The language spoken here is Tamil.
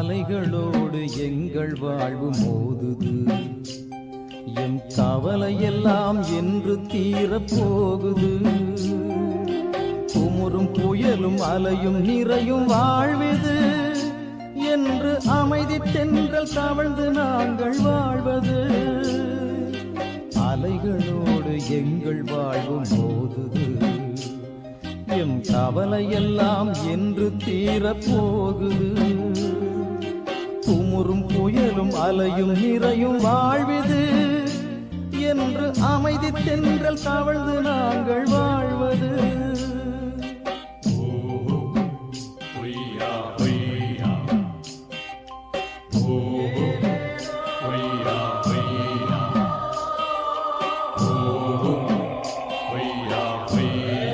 அலைகளோடு எங்கள் வாழ்வு மோதுது. எம் கவலையெல்லாம் என்று தீரப்போகுது குமுறும் புயலும் அலையும் நிறையும் வாழ்வது. என்று அமைதி தென்றல் தவழ்ந்து நாங்கள் வாழ்வது. அலைகளோடு எங்கள் வாழ்வு மோதுது. எம் கவலையெல்லாம் என்று தீரப்போகுது குமுறும் புயலும் அலையும் நிறையும் வாழ்வது என்று அமைதி தென்றல் தவழ்ந்து நாங்கள் வாழ்வது Oh, oh, oh, oh, oh, oh, oh,